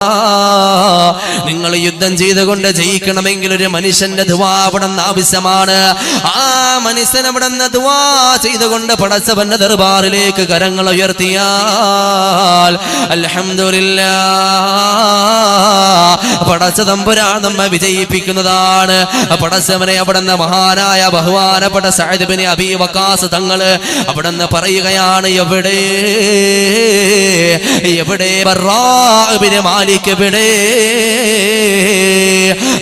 啊 നിങ്ങൾ യുദ്ധം ചെയ്തുകൊണ്ട് ജയിക്കണമെങ്കിൽ ഒരു മനുഷ്യന്റെ ദുവാ അവിടെ ആവശ്യമാണ്. ആ മനുഷ്യൻ അവിടെ നിന്ന് ദുവാ ചെയ്തുകൊണ്ട് പടച്ചവന്റെ ദർബാറിലേക്ക് കരങ്ങൾ ഉയർത്തിയാൽ അലഹമില്ല പടച്ച തമ്പുരാൻ നമ്മെ വിജയിപ്പിക്കുന്നതാണ്. പടച്ചവനെ അവിടെ നിന്ന് മഹാനായ ബഹുമാനപ്പെട്ട സാഹിബിനെ അബി വക്കാസ് തങ്ങൾ അവിടെ നിന്ന് പറയുകയാണ് എവിടെ? എവിടെ? മാലിക് എവിടെ?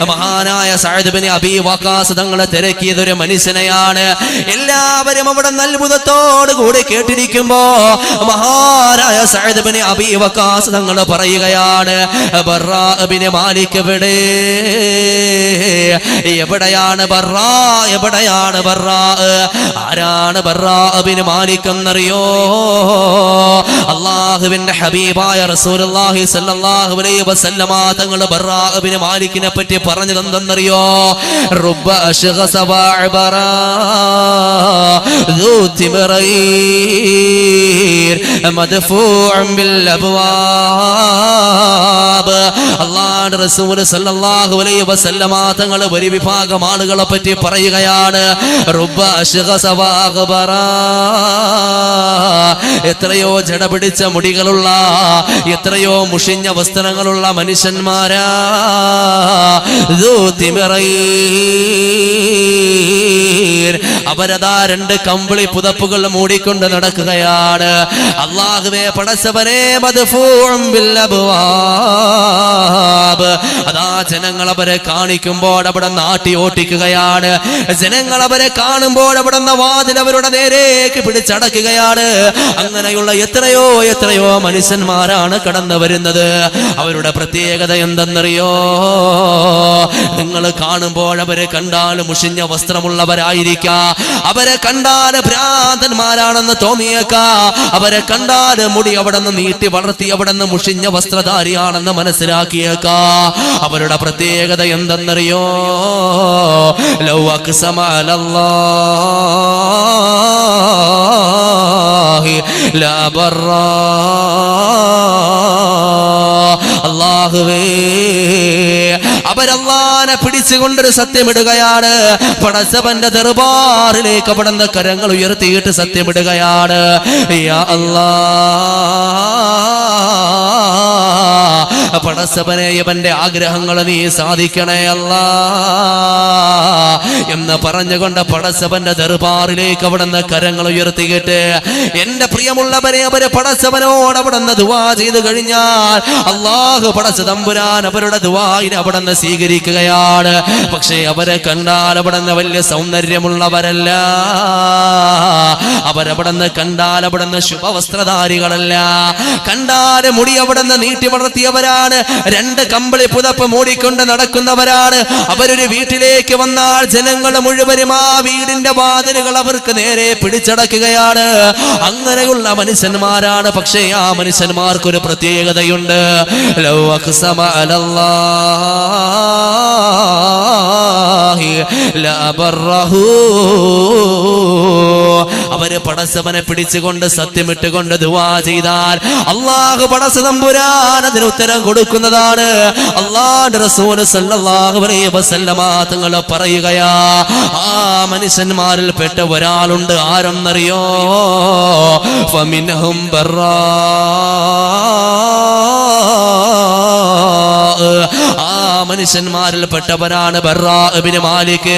മഹാനായ സാഹിബിനെ അബി വക്കാസ് തങ്ങളെ തിരക്കിയത് ഒരു മനുഷ്യനെയാണ്. എല്ലാവരും അവിടെ അത്ഭുതത്തോട് കൂടി കേട്ടിരിക്കുമ്പോ മഹാനായ സാഹിബിനെ അബി വക്കാസ് തങ്ങൾ പറയുകയാണ് മാലിക് എവിടെ? എവിടെയാണ് ബറാ? എവിടെയാണ് ബറാ? ആരാണ് ബറാഇബ്നു മാലിക് എന്നറിയോ? അള്ളാഹുവിന്റെ ഹബീബായ റസൂലുള്ളാഹി സ്വല്ലല്ലാഹു അലൈഹി വസല്ലമ തങ്ങൾ ബറാഇബ്നു മാലിക്കിനെ പറ്റി പറഞ്ഞത് എന്തെന്നറിയോ റുബ്ബ അശ്ഗസ വഅബറ ذو تمرير مدفوع بالابواب അള്ളാഹുവിന്റെ റസൂൽ സല്ലല്ലാഹു അലൈഹി വസല്ലമ തങ്ങൾ ഒരു വിഭാഗം ആളുകളെ പറ്റി പറയുകയാണ് റുബ്ബ അശ്ഗസ വഅഖബറ എത്രയോ ജട പിടിച്ച മുടികളുള്ള എത്രയോ മുഷിഞ്ഞ വസ്ത്രങ്ങളുള്ള മനുഷ്യന്മാരാ. അവരതാ രണ്ട് കമ്പിളി പുതപ്പുകൾ മൂടിക്കൊണ്ട് നടക്കുകയാണ്. അള്ളാഹുവേ പടച്ചവനെ. അതാ ജനങ്ങൾ അവരെ കാണിക്കുമ്പോൾ അവിടെ നാട്ടി ഓട്ടിക്കുകയാണ്. ജനങ്ങൾ അവരെ കാണുമ്പോൾ അവിടെ വാതിൽ അവരുടെ നേരേക്ക് പിടിച്ചടക്കുകയാണ്. അങ്ങനെയുള്ള എത്രയോ എത്രയോ മനുഷ്യന്മാരാണ് കടന്നു വരുന്നത്. അവരുടെ പ്രത്യേകത എന്തെന്നറിയോ? നിങ്ങൾ കാണുമ്പോൾ അവരെ കണ്ടാൽ മുഷിഞ്ഞ വസ്ത്രമുള്ളവരായിരിക്കാം. അവരെ കണ്ടാൽ ഭ്രാന്തന്മാരാണെന്ന് തോന്നിയേക്കാ. അവരെ കണ്ടാൽ മുടി അവിടെ നിന്ന് നീട്ടി വളർത്തി അവിടെ നിന്ന് മുഷിഞ്ഞ വസ്ത്രധാരിയാണെന്ന് മനസ്സിലാക്കിയേക്കാ. അവരുടെ പ്രത്യേകത എന്തെന്നറിയോ? ലൗ അക്സമ അള്ളാഹുവേ അവരല്ലാനെ പിടിച്ചുകൊണ്ടൊരു സത്യമിടുകയാണ്. പടച്ചവന്റെ ദർബാറിലേക്ക് അവിടുന്ന് കരങ്ങൾ ഉയർത്തിയിട്ട് സത്യമിടുകയാണ്. അല്ലാ. പടച്ചവനെ ഇവന്റെ ആഗ്രഹങ്ങൾ നീ സാധിക്കണേ അല്ല എന്ന് പറഞ്ഞുകൊണ്ട് പടസവന്റെ ദർബാറിലേക്ക് അവിടുന്ന് കരങ്ങൾ ഉയർത്തിയിട്ട് എന്റെ പ്രിയമുള്ളവരെ അവർ പടച്ചവനോട് അവിടുന്ന് ദുവാ ചെയ്തു കഴിഞ്ഞാൽ അള്ളാഹു പടച്ച തമ്പുരാൻ അവരുടെ ദുവായിനെ അവിടുന്ന് സ്വീകരിക്കുകയാണ്. പക്ഷേ അവരെ കണ്ടാൽ അവിടുന്ന് വലിയ സൗന്ദര്യമുള്ളവരല്ല. അവരവിടുന്ന് കണ്ടാൽ അവിടുന്ന് ശുഭവസ്ത്രധാരികളല്ല. കണ്ടാൽ മുടി അവിടുന്ന് നീട്ടി വളർത്തിയവരാണ്. രണ്ട് കമ്പിളി പുതപ്പ് മൂടിക്കൊണ്ട് നടക്കുന്നവരാണ്. അവരൊരു വീട്ടിലേക്ക് വന്നാൽ ജനങ്ങൾ മുഴുവനും ആ വീടിന്റെ വാതിലുകൾ അവർക്ക് നേരെ പിടിച്ചടക്കുകയാണ്. അങ്ങനെയുള്ള മനുഷ്യന്മാരാണ്. പക്ഷേ ആ മനുഷ്യന്മാർക്കൊരു പ്രത്യേകതയുണ്ട്. ലൗ അഖ്സമ അലല്ലാഹി ലഅബറഹു. അവർ പടസവനെ പിടിച്ചുകൊണ്ട് സത്യമിട്ടുകൊണ്ട് ദുവാ ചെയ്താൽ അള്ളാഹു പടസ തമ്പുരാൻ അതിന് ഉത്തരം കൊടുക്കുന്നതാണ്. അള്ളാഹുന്റെ പറയുകയാ ആ മനുഷ്യന്മാരിൽ പെട്ട ഒരാളുണ്ട് ആരെന്നറിയോ? ഫമിൻഹും ബറാ. മനുഷ്യന്മാരിൽ പെട്ടവരാണ് ബറാഇബ്നു മാലിക്.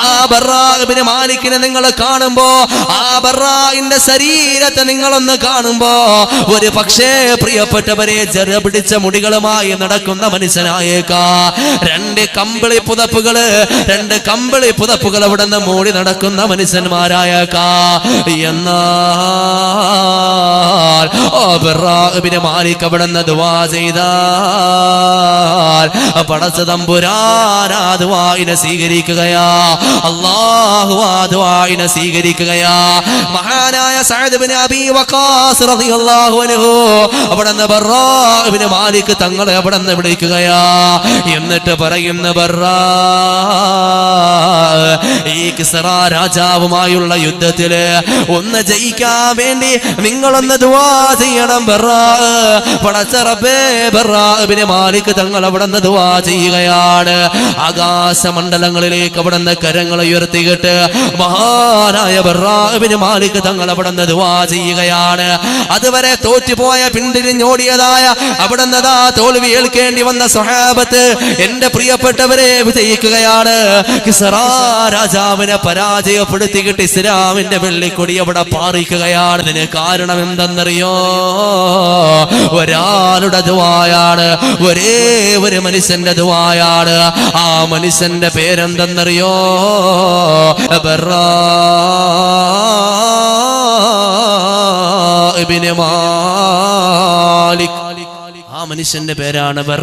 ആ ബറാബിന് മാലിക്കിനെ നിങ്ങൾ കാണുമ്പോ ആ ബറാഇന്റെ ശരീരത്തെ നിങ്ങളൊന്ന് കാണുമ്പോ ഒരു പക്ഷേ പ്രിയപ്പെട്ടവരെ ചെറു പിടിച്ച മുടികളുമായി നടക്കുന്ന മനുഷ്യനായേക്കാ. രണ്ട് കമ്പിളി പുതപ്പുകൾ രണ്ട് കമ്പിളി പുതപ്പുകൾ അവിടെ നിന്ന് മൂടി നടക്കുന്ന മനുഷ്യന്മാരായേക്കാ. എന്നാൽ ഓ ബറാബിന് മാലിക് അവിടെ നിന്ന് ദുവാ ചെയ്താൽ പടച്ച ദുആഇനെ സ്വീകരിക്കുകയാ. അല്ലാഹു ആദ്വായിനെ സ്വീകരിക്കുകയാ. മഹാനായ സഅദ് ഇബ്നു അബീ വഖാസ് റളിയല്ലാഹു അൻഹു അവിടെ നിന്ന് ബറാ ഇബ്നു മാലിക് തങ്ങളെ അവിടെ നിന്ന് വിളിക്കുകയാ. എന്നിട്ട് പറയുന്ന ബറാ ഈ കിസ്റ രാജാവുമായുള്ള യുദ്ധത്തിൽ ഒന്ന് ജയിക്കാൻ വേണ്ടി നിങ്ങളൊന്ന് ദുവാ ചെയ്യണം ബറാ. പടച്ചറബേ ഇബ്നു മാലിക് തങ്ങൾ അവിടെ ദുവാ ചെയ്യുകയാണ്. ആകാശമണ്ഡലങ്ങളിലേക്ക് അവിടെ നിന്ന് കരങ്ങൾ ഉയർത്തിയിട്ട് മഹാനായ ബറാബിന് മാലിക് തങ്ങൾ അവിടെ നിന്ന് ദുവാ ചെയ്യുകയാണ്. അതുവരെ തോറ്റുപോയ പിന്തിരിഞ്ഞോടിയതായ അവിടെ നിന്നതാ തോൽവി ഏൽക്കേണ്ടി വന്ന സ്വഹാബത്ത് എന്റെ പ്രിയപ്പെട്ടവരെ വിജയിക്കുകയാണ്. രാജാവിനെ പരാജയപ്പെടുത്തിയിട്ട് ഇസ്ലാമിന്റെ വെള്ളിക്കൊടി അവിടെ പാറിക്കുകയാണ്. ഇതിന് കാരണം എന്തെന്നറിയോ? ഒരാളുടെ ദുവായാണ്. ഒരേ ഒരു മനുഷ്യന്റെ ദുവായാണ് ആ മനുഷ്യന്റെ പേരെന്തെന്നറിയോ? മാലിക്. ആ മനുഷ്യന്റെ പേരാണ് ബർ